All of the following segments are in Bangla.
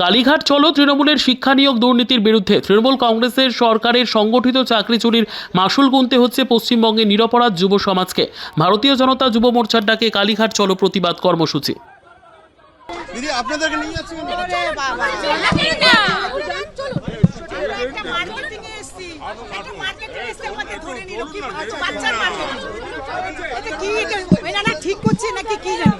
কালীঘাট চলো তৃণমূলের শিক্ষা নিয়োগ দুর্নীতির বিরুদ্ধে তৃণমূল কংগ্রেসের সরকারের সংগঠিত চাকরি চুরির মাসুল গুনতে হচ্ছে পশ্চিমবঙ্গে নিরপরাধ যুব সমাজকে ভারতীয় জনতা যুব মোর্চার ডাকে কালীঘাট চলো প্রতিবাদ কর্মসূচি দিদি আপনাদেরকে নিয়ে যাচ্ছি ঠিক করছে নাকি কি জানি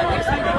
Thank you.